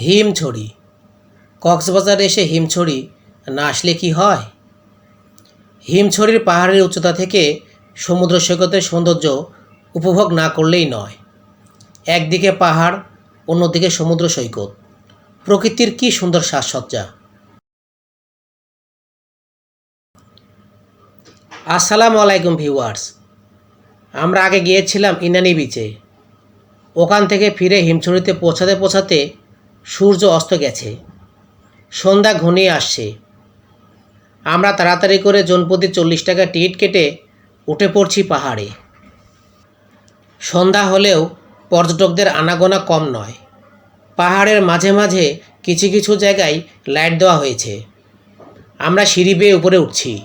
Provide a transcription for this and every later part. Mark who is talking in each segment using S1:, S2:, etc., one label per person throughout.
S1: হিমছড়ি। কক্সবাজারে এসে হিমছড়ি না আসলে কি হয়? হিমছড়ির পাহাড়ের উচ্চতা থেকে সমুদ্র সৈকতের সৌন্দর্য উপভোগ না করলেই নয়। একদিকে পাহাড়, অন্যদিকে সমুদ্র সৈকত। প্রকৃতির কি সুন্দর সাজসজ্জা। আসসালামু আলাইকুম ভিউয়ার্স। আমরা আগে গিয়েছিলাম ইনানি বিচে ওখান থেকে ফিরে হিমছড়িতে পৌঁছাতে পৌঁছাতে সূর্য অস্ত গেছে। সন্ধ্যা ঘনিয়ে আসছে। আমরা তাড়াতাড়ি করে জনপ্রতি চল্লিশ টাকা টিকিট কেটে উঠে পড়ছি পাহাড়ে। সন্ধ্যা হলেও পর্যটকদের আনাগোনা কম নয়। পাহাড়ের মাঝে মাঝে কিছু কিছু জায়গায় লাইট দেওয়া হয়েছে। আমরা সিঁড়ি বেয়ে উপরে উঠছি।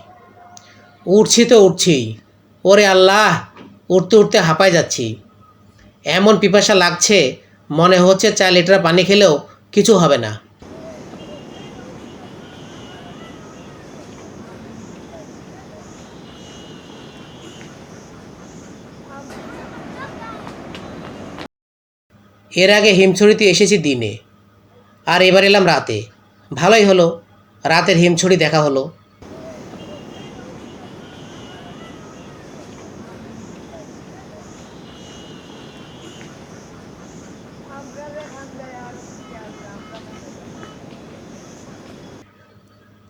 S1: উঠছি তো উঠছি। ওরে আল্লাহ, উঠতে উঠতে হাঁপায় যাচ্ছি। এমন পিপাসা লাগছে মনে হচ্ছে চার লিটার পানি খেলেও কিছু হবে না। এর আগে হিমছড়িতে এসেছি দিনে, আর এবার এলাম রাতে। ভালোই হলো, রাতের হিমছড়ি দেখা হলো।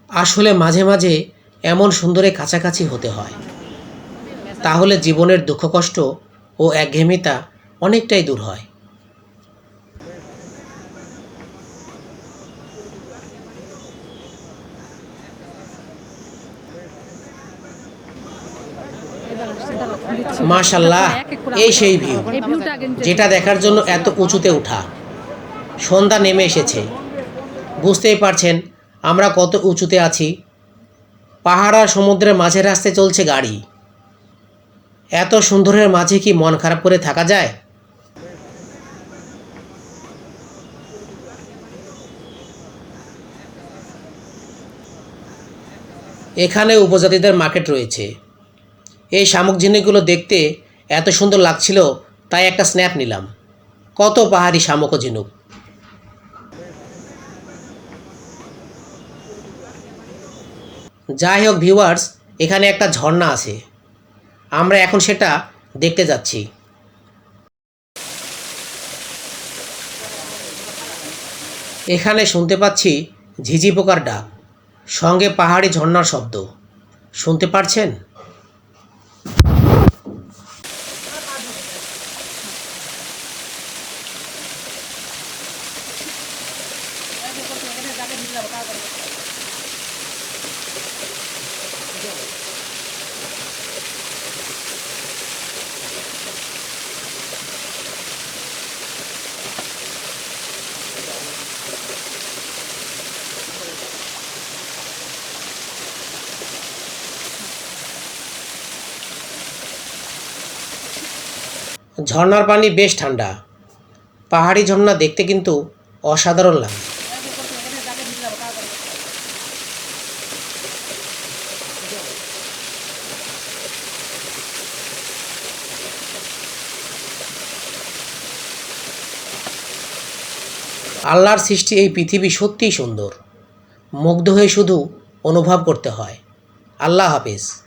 S1: আসলে মাঝে মাঝে এমন সুন্দরে কাছাকাছি হতে হয়। তাহলে জীবনের দুঃখ কষ্ট ও একঘেমিতা অনেকটাই দূর হয়। মাশাল্লাহ, এই সেই ভিউ যেটা দেখার জন্য এত উঁচুতে ওঠা সন্ধ্যা নেমে এসেছে। বুঝতেই পারছেন, আমরা কত উঁচুতে আছি। পাহাড় আর সমুদ্রের মাঝে রাস্তায় চলছে গাড়ি। এত সুন্দরের মাঝে কি মন খারাপ করে থাকা যায়? এখানে উপজাতিদের মার্কেট রয়েছে। এই শামুক ঝিনুকগুলো দেখতে এত সুন্দর লাগছিল, তাই একটা স্ন্যাপ নিলাম। কত পাহাড়ি শামুক ও ঝিনুক। যাই হোক ভিউয়ার্স এখানে একটা ঝর্ণা আছে। আমরা এখন সেটা দেখতে যাচ্ছি। এখানে শুনতে পাচ্ছি ঝিঝি পোকার ডাক। সঙ্গে পাহাড়ি ঝর্ণার শব্দ। শুনতে পারছেন? ঝর্ণার পানি বেশ ঠান্ডা। পাহাড়ি ঝর্ণা দেখতে কিন্তু অসাধারণ লাগে। আল্লাহর সৃষ্টি এই পৃথিবী সত্যিই সুন্দর। মুগ্ধ হয়ে শুধু অনুভব করতে হয়। আল্লাহ হাফিজ।